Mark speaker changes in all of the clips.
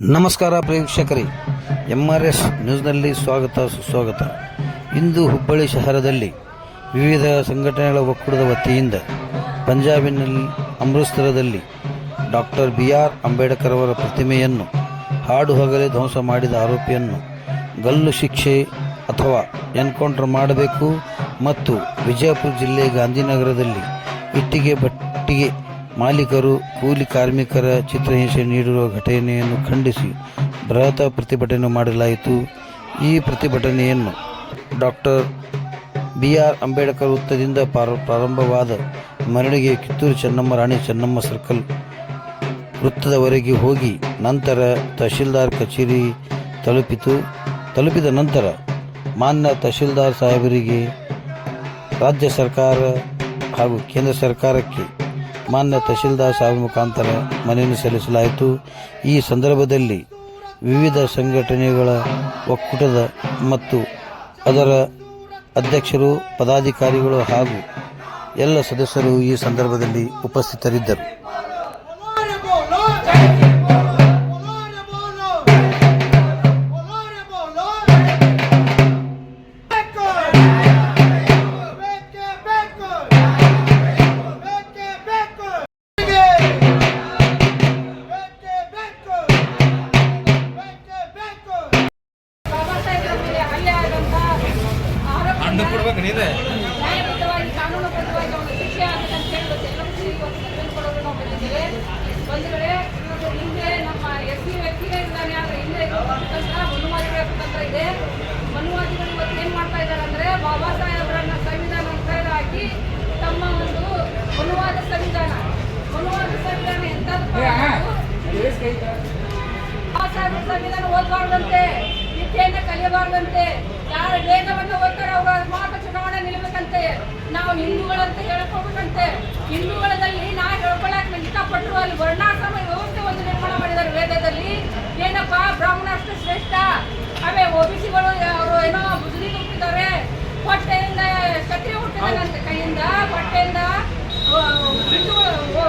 Speaker 1: ನಮಸ್ಕಾರ ಪ್ರೇಕ್ಷಕರೇ. M R S ನ್ಯೂಸ್ನಲ್ಲಿ ಸ್ವಾಗತ, ಸುಸ್ವಾಗತ. ಇಂದು ಹುಬ್ಬಳ್ಳಿ ಶಹರದಲ್ಲಿ ವಿವಿಧ ಸಂಘಟನೆಗಳ ಒಕ್ಕೂಟದ ವತಿಯಿಂದ ಪಂಜಾಬಿನಲ್ಲಿ ಅಮೃತಸರದಲ್ಲಿ ಡಾಕ್ಟರ್ ಬಿ ಆರ್ ಅಂಬೇಡ್ಕರ್ ಅವರ ಪ್ರತಿಮೆಯನ್ನು ಹಾಡು ಹಗಲೇ ಧ್ವಂಸ ಮಾಡಿದ ಆರೋಪಿಯನ್ನು ಗಲ್ಲು ಶಿಕ್ಷೆ ಅಥವಾ ಎನ್ಕೌಂಟರ್ ಮಾಡಬೇಕು ಮತ್ತು ವಿಜಯಪುರ ಜಿಲ್ಲೆ ಗಾಂಧಿನಗರದಲ್ಲಿ ಇಟ್ಟಿಗೆ ಬಟ್ಟಿಗೆ ಮಾಲೀಕರು ಕೂಲಿ ಕಾರ್ಮಿಕರ ಚಿತ್ರಹಿಂಸೆ ನೀಡಿರುವ ಘಟನೆಯನ್ನು ಖಂಡಿಸಿ ಬೃಹತ್ ಪ್ರತಿಭಟನೆ ಮಾಡಲಾಯಿತು. ಈ ಪ್ರತಿಭಟನೆಯನ್ನು ಡಾಕ್ಟರ್ ಬಿ ಆರ್ ಅಂಬೇಡ್ಕರ್ ವೃತ್ತದಿಂದ ಪ್ರಾರ- ಪ್ರಾರಂಭವಾದ ಮರಳಿಗೆ ಕಿತ್ತೂರು ಚೆನ್ನಮ್ಮ, ರಾಣಿ ಚೆನ್ನಮ್ಮ ಸರ್ಕಲ್ ವೃತ್ತದವರೆಗೆ ಹೋಗಿ ನಂತರ ತಹಶೀಲ್ದಾರ್ ಕಚೇರಿ ತಲುಪಿತು. ತಲುಪಿದ ನಂತರ ಮಾನ್ಯ ತಹಶೀಲ್ದಾರ್ ಸಾಹೇಬರಿಗೆ ರಾಜ್ಯ ಸರ್ಕಾರ ಹಾಗೂ ಕೇಂದ್ರ ಸರ್ಕಾರಕ್ಕೆ ಮಾನ್ಯ ತಹಶೀಲ್ದಾರ್ ಸಾಹೇಬ್ ಮುಖಾಂತರ ಮನವಿ ಸಲ್ಲಿಸಲಾಯಿತು. ಈ ಸಂದರ್ಭದಲ್ಲಿ ವಿವಿಧ ಸಂಘಟನೆಗಳ ಒಕ್ಕೂಟದ ಮತ್ತು ಅದರ ಅಧ್ಯಕ್ಷರು, ಪದಾಧಿಕಾರಿಗಳು ಹಾಗೂ ಎಲ್ಲ ಸದಸ್ಯರು ಈ ಸಂದರ್ಭದಲ್ಲಿ ಉಪಸ್ಥಿತರಿದ್ದರು.
Speaker 2: ಸಂವಿಧಾನ ಓದಬಾರ್ದಂತೆ, ವಿದ್ಯೆಯನ್ನ ಕಲಿಯಬಾರ್ದಂತೆ, ಯಾರ ವೇದವನ್ನು ಓದ್ತಾರೆ ಅವರ ಮಾತ್ರ ಚುನಾವಣೆ ನಿಲ್ಬೇಕಂತೆ ನಾವು ಹಿಂದೂಗಳಂತ ಹೋಗಬೇಕಂತೆ. ಹಿಂದೂಗಳಲ್ಲಿ ನಾ ಹೇಳ್ಕೊಳಕ್ ಇಷ್ಟಪಟ್ಟರು, ಅಲ್ಲಿ ವರ್ಣಾಶ್ರಮ ವ್ಯವಸ್ಥೆ ಒಂದು ನಿರ್ಮಾಣ ಮಾಡಿದ್ದಾರೆ ವೇದದಲ್ಲಿ. ಏನಪ್ಪ ಬ್ರಾಹ್ಮಣ ಅಷ್ಟು ಶ್ರೇಷ್ಠ? ಆಮೇಲೆ ಒಬಿಸಿಗಳು, ಅವರು ಏನೋ ಮುಸ್ಲಿಂ ಹುಟ್ಟಿದ್ದಾರೆ ಹೊಟ್ಟೆಯಿಂದ ಕ್ಷತ್ರಿಯ ಹುಟ್ಟಿದಾರಂತೆ ಕೈಯಿಂದ ಹೊಟ್ಟೆಯಿಂದ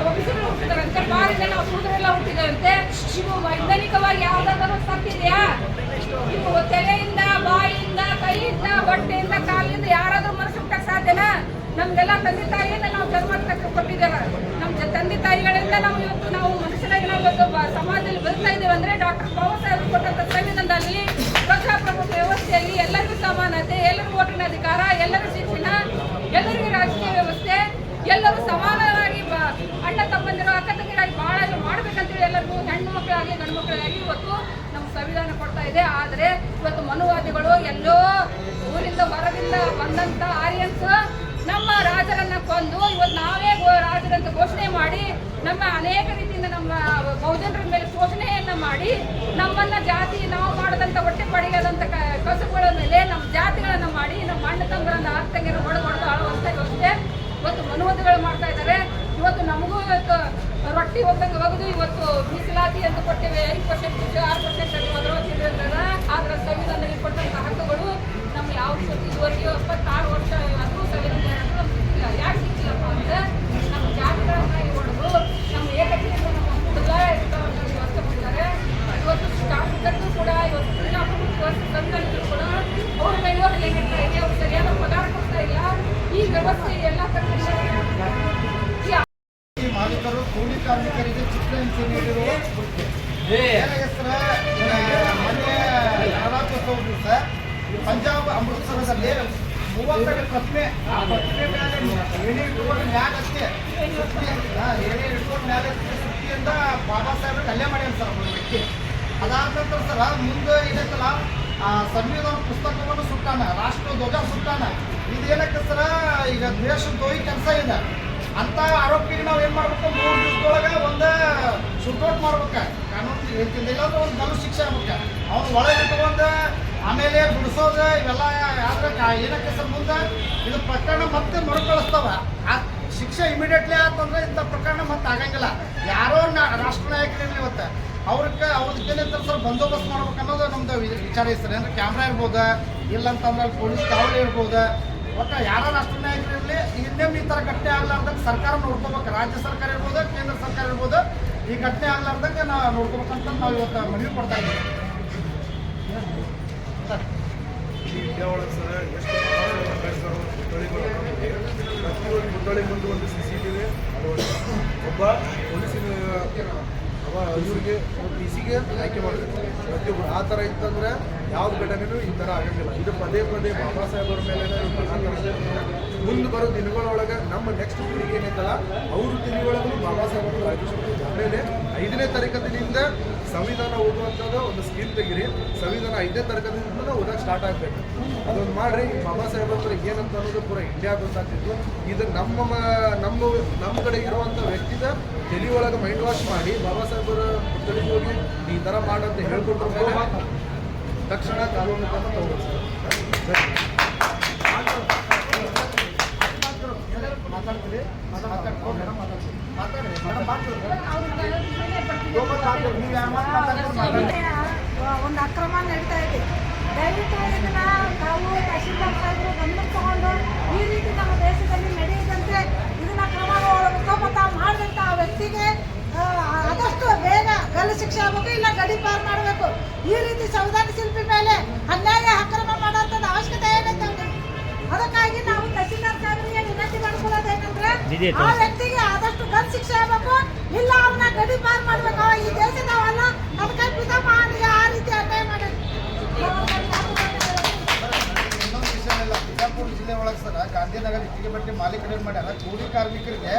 Speaker 2: ಒಬಿಸಿಗಳು ಹುಟ್ಟಿದಾರಂತೆ ಬಾರಿಂದ ನಾವು ಶೂದ್ರೆಲ್ಲ ಹುಟ್ಟಿದಾರಂತೆ ಇವು ವೈಜ್ಞಾನಿಕವಾಗಿ ಯಾವ್ದಾದ್ರು ಸತ್ತಿದೆಯಾ ಇವು ತಲೆಯಿಂದ ಬಾಯಿಯಿಂದ ಕೈಯಿಂದ ಬಟ್ಟೆಯಿಂದ ಕಾಲಿಂದ ಯಾರಾದ್ರೂ ಮನಸ್ಸು ಹುಟ್ಟಕ್ ಸಾಧ್ಯನಾ ನಮ್ಗೆಲ್ಲ ತಂದೆ ತಾಯಿಯಿಂದ ನಾವು ಜನ್ಮ ಕೊಟ್ಟಿದ್ದಾರ ನಮ್ಮ ತಂದೆ ತಾಯಿಗಳಿಂದ ನಾವು ಇವತ್ತು ನಾವು ಮನುಷ್ಯರಾಗಿ ನಾವು ಸಮಾಜದಲ್ಲಿ ಬದುಕ್ತಾ ಇದ್ದೇವೆ ಅಂದ್ರೆ ಡಾಕ್ಟರ್ ಹೊರದಿಂದ ಬಂದಂತ ಆರ್ಯನ್ಸ್ ನಮ್ಮ ರಾಜರನ್ನ ಕೊಂದು ಇವತ್ತು ನಾವೇ ರಾಜರಂತ ಘೋಷಣೆ ಮಾಡಿ, ನಮ್ಮ ಅನೇಕ ರೀತಿಯಿಂದ ನಮ್ಮ ಬಹುಜನರ ಮೇಲೆ ಶೋಷಣೆಯನ್ನ ಮಾಡಿ, ನಮ್ಮನ್ನ ಜಾತಿ, ನಾವು ಮಾಡದಂತ ಹೊಟ್ಟೆ ಪಡೆಯದಂತ ಕಸುಗಳ ಮೇಲೆ ನಮ್ಮ ಜಾತಿಗಳನ್ನ ಮಾಡಿ, ನಮ್ಮ ಅಣ್ಣ ತಂಗರನ್ನ ತಂಗಿಯರು ಹೊಡೆದು ಹೊಡೆದು ಆಳುವಂತ ಇವತ್ತು ಮನುವಾದಿಗಳು ಮಾಡ್ತಾ ಇದ್ದಾರೆ. ಇವತ್ತು ನಮಗೂ ಇವತ್ತು ರೊಟ್ಟಿ ಒಬ್ಬಂಗೆ ಹೋಗುದು ಇವತ್ತು ಮೀಸಲಾತಿ ಅಂತ ಕೊಟ್ಟಿವೆ ಐದು ಪರ್ಸೆಂಟ್ ಆರು ಪರ್ಸೆಂಟ್
Speaker 3: ಕಾರ್ಮಿಕರಿಗೆ ಚಿತ್ರಹಿಂಸೆ ನೀಡಿರುವ ಮೊನ್ನೆ ದಿವಸ ಪಂಜಾಬ್ ಅಮೃತಸರದಲ್ಲಿ ಮೂವತ್ತೆರಡು ಪ್ರತಿಮೆ ಆ ಪ್ರತಿಮೆ ಮೇಲೆ ಏಣಿ ಇಟ್ಕೊಂಡು ಮ್ಯಾಲ ಅಷ್ಟೇ ಏಣಿ ಇಟ್ಕೊಂಡು ಮ್ಯಾಗ ಅಷ್ಟೇ ಸುತ್ತಿಯಿಂದ ಬಾಬಾ ಸಾಹೇಬ್ರಿಗೆ ಕಲ್ಯಾಣ ಮಾಡ್ಯಾನ ಸರ್ ಒಬ್ಬ ವ್ಯಕ್ತಿ. ಅದಾದ ನಂತರ ಸರ್ ಮುಂದೆ ಆ ಸಂವಿಧಾನ ಪುಸ್ತಕವನ್ನು ಸುಟ್ಟಾನ ರಾಷ್ಟ್ರ ಧ್ವಜ ಸುಟ್ಟಾನ ಇದೇನಕ್ಕೆ ಸರ ಈಗ ದೇಶದ್ರೋಹಿ ಕೆಲಸ ಇದೆ. ಅಂತ ಆರೋಪಿಗೆ ನಾವು ಏನ್ ಮಾಡ್ಬೇಕು? ಮೂರು ದಿವಸದೊಳಗೆ ಒಂದು ಸುಟ್ಟೋಟ್ ಮಾಡ್ಬೇಕ. ಕಾನೂನು ಹೇಳ್ತಿಲ್ಲ ಇಲ್ಲಾಂದ್ರೆ ಒಂದು ಗಲ್ಲು ಶಿಕ್ಷೆ ಆಗ್ಬೇಕ. ಅವ್ನ ಒಳಗೆ ಇಟ್ಕೊಂಡು ಆಮೇಲೆ ಬಿಡಿಸೋದು ಇವೆಲ್ಲ ಆದ್ರೆ ಏನಕ್ಕೆ ಸಂಬಂಧ? ಇದು ಪ್ರಕರಣ ಮತ್ತೆ ಮರುಕಳಿಸ್ತಾವ. ಆ ಶಿಕ್ಷೆ ಇಮಿಡಿಯೇಟ್ಲಿ ಆತಂದ್ರೆ ಇಂಥ ಪ್ರಕರಣ ಮತ್ತೆ ಆಗಂಗಿಲ್ಲ. ಯಾರೋ ರಾಷ್ಟ್ರ ನಾಯಕರಿರ್ಲಿ ಇವತ್ತು. ಅವ್ರಿಗೆ ಅವ್ರದ್ದೇನಿರ್ತಾರೆ ಸರ್ ಬಂದೋಬಸ್ತ್ ಮಾಡ್ಬೇಕು ಅನ್ನೋದು ನಮ್ದು ವಿಚಾರ ಇರ್ತಾರೆ ಅಂದ್ರೆ ಕ್ಯಾಮ್ರಾ ಇರ್ಬೋದ? ಇಲ್ಲಂತಂದ್ರೆ ಪೊಲೀಸ್ ಕಾವಲು ಇರ್ಬೋದ ಒಟ್ಟು ಯಾರ ರಾಷ್ಟ್ರ ನಾಯಕರಿರಲಿ ಇನ್ನೇನು ಈ ಥರ ಘಟನೆ ಆಗ್ಲಾರ್ದಂಗೆ ಸರ್ಕಾರ ನೋಡ್ಕೋಬೇಕು. ರಾಜ್ಯ ಸರ್ಕಾರ ಇರ್ಬೋದು, ಕೇಂದ್ರ ಸರ್ಕಾರ ಇರ್ಬೋದು, ಈ ಘಟನೆ ಆಗ್ಲಾರ್ದಂಗೆ ನಾ ನೋಡ್ಕೋಬೇಕಂತ ನಾವು ಇವತ್ತು ಮನವಿ ಕೊಡ್ತಾ ಇದ್ದೀವಿ.
Speaker 4: ಒಂದು ಸಿ ಸಿ ಟಿ ಒಬ್ಬ ಪೊಲೀಸಿನ ಅವ ಇವ್ರಿಗೆ ಪಿ ಸಿಗೆ ಆಯ್ಕೆ ಮಾಡಬೇಕು ಪ್ರತಿಯೊಬ್ಬರು ಆ ಥರ ಇತ್ತಂದ್ರೆ ಯಾವ್ದು ಘಟನೆಯೂ ಈ ಥರ ಆಗಂಗಿಲ್ಲ. ಇದು ಪದೇ ಪದೇ ಬಾಬಾ ಸಾಹೇಬರ ಮೇಲೆ ಮುಂದೆ ಬರೋ ದಿನಗಳೊಳಗೆ ನಮ್ಮ ನೆಕ್ಸ್ಟ್ ಪೀಳಿಗೆ ಏನೈತಲ್ಲ ಅವ್ರ ದಿನಗಳಲ್ಲೂ ಬಾಬಾ ಸಾಹೇಬರು ಆಮೇಲೆ ಐದನೇ ತರಗತಿನಿಂದ ಸಂವಿಧಾನ ಓದುವಂಥದ್ದು ಒಂದು ಸ್ಕೀಮ್ ತೆಗಿರಿ. ಸಂವಿಧಾನ ಐದನೇ ತರಗತಿಯಿಂದ ಓದಕ್ಕೆ ಸ್ಟಾರ್ಟ್ ಆಗಬೇಕು. ಅದೊಂದು ಮಾಡ್ರಿ. ಬಾಬಾ ಸಾಹೇಬ್ ಹತ್ರ ಏನಂತ ಅನ್ನೋದು ಪೂರ ಇಂಡಿಯಾ ಗೊತ್ತಾಗ್ತಿತ್ತು. ಇದು ನಮ್ಮ ನಮ್ಮ ನಮ್ಮ ಕಡೆ ಇರುವಂಥ ವ್ಯಕ್ತಿದ ತಲೆ ಒಳಗೆ ಮೈಂಡ್ ವಾಶ್ ಮಾಡಿ, ಬಾಬಾ ಸಾಹೇಬರ ತಲೆ ಹೋಗಿ ಈ ಥರ ಮಾಡಂತ ಹೇಳ್ಕೊಟ್ರ ಮೇಲೆ ತಕ್ಷಣ ಕಾನೂನು ತಗೋಬೇಕು ಸರ್?
Speaker 5: ದಯವಿಟ್ಟು ಇದನ್ನ ನಾವು ತಹಶೀಲ್ದಾರ್ ಸಾಹೇಬರು ಗಮನಕ್ಕೆ ತಗೊಂಡು ಈ ರೀತಿ ನಮ್ಮ ದೇಶದಲ್ಲಿ ನಡೆಯದಂತೆ ಇದನ್ನ ಕ್ರಮ ಮುಖಪತ ಮಾಡಿದಂತ ಆ ವ್ಯಕ್ತಿಗೆ ಆದಷ್ಟು ಬೇಗ ಗಲ್ಲು ಶಿಕ್ಷೆ ಆಗಬೇಕು ಇಲ್ಲ ಗಡಿ ಪಾರ್ ಮಾಡಬೇಕು. ಈ ರೀತಿ ಸಂವಿಧಾನ ಶಿಲ್ಪಿ ಮೇಲೆ ಅನ್ಯಾಯ ಅಕ್ರಮ ಮಾಡೋಂಥದ್ದು ಅವಶ್ಯಕತೆ ಏನೈತೆ ಅದಕ್ಕಾಗಿ ನಾವು ತಹಸೀಲ್ದಾರ್ ಸಾಹೇಬರಿಗೆ ವಿನಂತಿ ಮಾಡ್ಕೊಳ್ಳೋದೇನಂದ್ರೆ ಆ ವ್ಯಕ್ತಿಗೆ ಆದಷ್ಟು ಗಲ್ ಶಿಕ್ಷೆ ಆಗಬೇಕು ಇಲ್ಲ ಅವನ್ನ ಗಡಿ ಪಾರ್ ಮಾಡ್ಬೇಕು. ಈ ದೇಶದವಲ್ಲ ಅದಕ್ಕೆ ಪಿತಾಮಹನಿಗೆ
Speaker 3: ಇಟ್ಟಿಗೆ ಬಟ್ಟೆ ಮಾಲೀಕರು ಏನು ಮಾಡ್ಯಾರ ಕೂಲಿ ಕಾರ್ಮಿಕರಿಗೆ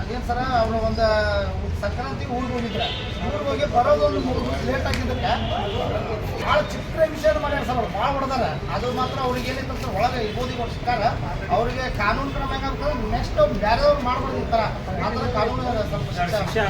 Speaker 3: ಅದೇನು ಸರ ಅವರು ಒಂದು ಸಂಕ್ರಾಂತಿ ಊರಿಗೆ ಹೋಗಿದ್ರೆ ಊರಿಗೆ ಹೋಗಿ ಬರೋದೊಂದು ಮೂರು ದಿವಸ ಲೇಟ್ ಆಗಿದ್ದಕ್ಕೆ ಭಾಳ ಚಿತ್ರ ವಿಷಯ ಮಾಡ್ಯಾರ ಸರ್ ಅವ್ರು ಭಾಳ ಹೊಡೆದಾರ ಅದು ಮಾತ್ರ ಅವ್ರಿಗೆ ಏನೈತೆ ಸರ್ ಒಳಗೆ ಇರ್ಬೋದು ಅವ್ರು ಸಿಕ್ಕಾರ ಅವರಿಗೆ ಕಾನೂನು ಕ್ರಮ ಹೆಂಗಾಗ್ತದೆ ನೆಕ್ಸ್ಟ್ ಬೇರೆಯವ್ರು ಮಾಡ್ಬೋದು ಈ ಥರ ಆ ಥರ ಕಾನೂನು ಸ್ವಲ್ಪ ಶಿಕ್ಷೆ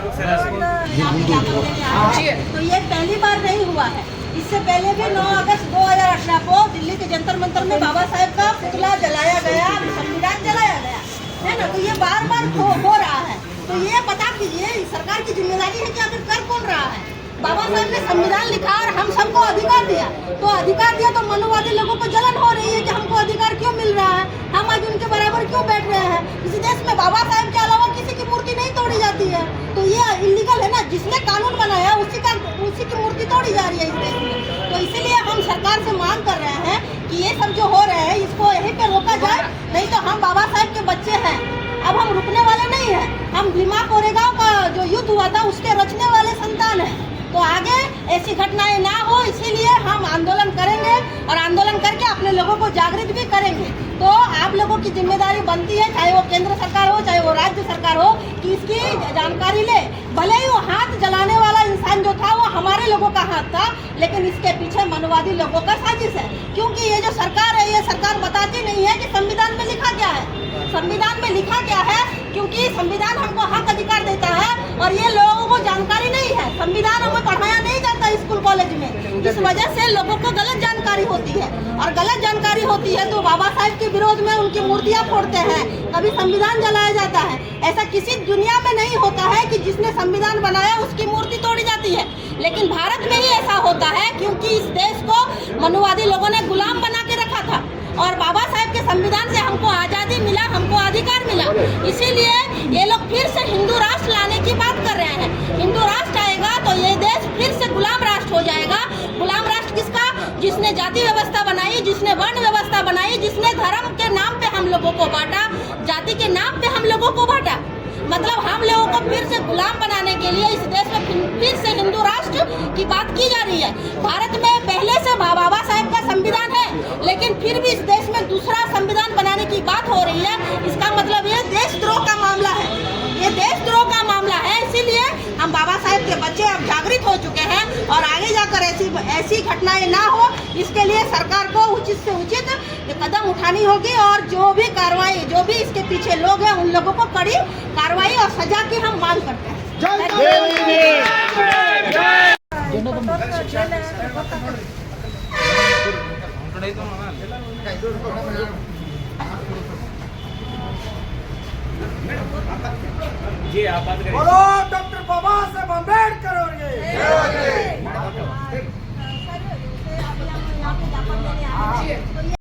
Speaker 5: तो ये पहली बार नहीं हुआ है इससे पहले भी 9 अगस्त 2018 को दिल्ली के जंतर मंतर में बाबा साहेब का पुतला जलाया गया संविधान जलाया गया। है ना? तो ये बार बार हो, रहा है। तो ये बता कीजिए सरकार की ज़िम्मेदारी है कि आखिर कर कौन रहा है? बाबा साहब ने संविधान लिखा और हम सबको अधिकार दिया। तो अधिकार दिया तो मनुवादी लोगों को जलन हो रही है कि हमको अधिकार क्यों मिल रहा है? हम आज उनके बराबर क्यों बैठ रहे हैं? इस देश में बाबा साहब के अलावा किसी की मूर्ति नहीं तोड़ी जाती है। तो ये इलीगल है ना? जिसने कानून बनाया, उसी का, उसी की मूर्ति तोड़ी जा रही है इस देश में। तो इसीलिए हम सरकार से मांग कर रहे हैं कि ये सब जो हो रहे हैं, इसको यहीं पे रोका जाए। नहीं तो हम बाबा साहब के बच्चे हैं। अब हम रुकने वाले नहीं हैं। हम भीमा कोरेगांव का जो युद्ध हुआ था, उसके रचने वाले संतान हैं। तो आगे ऐसी घटनाएँ ना हो, इसीलिए हम आंदोलन करेंगे और आंदोलन करके अपने लोगों को जागृत भी करेंगे। तो आप लोगों की ज़िम्मेदारी बनती है, चाहे वो केंद्र सरकार हो, चाहे वो राज्य सरकार हो, कि इसकी जानकारी ले। भले ही वो हाथ जलाने वाला इंसान जो था, वो हमारे लोगों का हाथ था, लेकिन इसके पीछे मनवादी लोगों का साजिश है। क्योंकि ये जो सरकार है, ये सरकार बताती नहीं है कि संविधान में लिखा क्या है। संविधान में लिखा क्या है? क्योंकि संविधान हमको हक अधिकार देता है और ये लोगों को जानकारी नहीं है संविधान हमें पढ़ाया नहीं जाता स्कूल कॉलेज में इस वजह से लोगों को गलत जानकारी होती है। और गलत जानकारी होती है तो बाबा साहेब के विरोध में उनकी मूर्तियाँ फोड़ते हैं। कभी संविधान जलाया जाता है। ऐसा किसी दुनिया में नहीं होता है कि जिसने संविधान बनाया उसकी मूर्ति तोड़ी जाती है। लेकिन भारत में ही ऐसा होता है क्योंकि इस देश को मनुवादी लोगों ने गुलाम बना के रखा था। और बाबा साहेब के संविधान से हमको आज़ादी मिला, हमको अधिकार मिला। इसीलिए नाम पे हम लोगों को बांटा, जाति के नाम पे हम लोगों को बांटा। मतलब हम लोगों को फिर से गुलाम बनाने के लिए इस देश में फिर- से हिंदू राष्ट्र की बात की जा रही है। भारत में पहले से बाबा साहेब का संविधान है, लेकिन फिर भी इस देश में दूसरा संविधान बनाने की बात हो रही है। इसका मतलब ये देशद्रोह का मामला है। ये देशद्रोह का मामला है इसीलिए हम बाबा साहेब के बच्चे अब जागृत हो चुके हैं और आगे जाकर ऐसी ऐसी घटनाएँ ना हो। इसके लिए सरकार को उचित से उचित कदम उठानी होगी और जो भी कार्रवाई जो भी इसके पीछे लोग हैं उन लोगों को कड़ी कार्रवाई और सजा की हम मांग करते हैं।
Speaker 3: जी आप बोलो डॉक्टर बाबा साहेब
Speaker 6: अंबेडकर और ये सर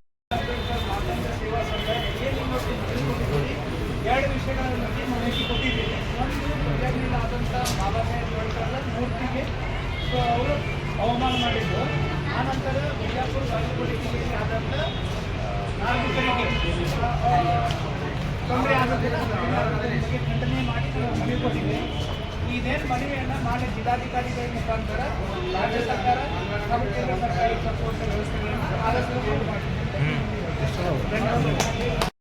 Speaker 6: ಬಗ್ಗೆ ಖಂಡನೆ ಮಾಡಿ ನಾವು ಮನವಿ ಇದೇನು ಮನವಿಯನ್ನು ಮಾಡಿ ಜಿಲ್ಲಾಧಿಕಾರಿಗಳ ಮುಖಾಂತರ ರಾಜ್ಯ ಸರ್ಕಾರ ಹಾಗೂ ಕೇಂದ್ರ ಸರ್ಕಾರಿ ಸಪೋರ್ಟ್ ವ್ಯವಸ್ಥೆಗಳನ್ನು ಆದಷ್ಟು ಧನ್ಯವಾದಗಳು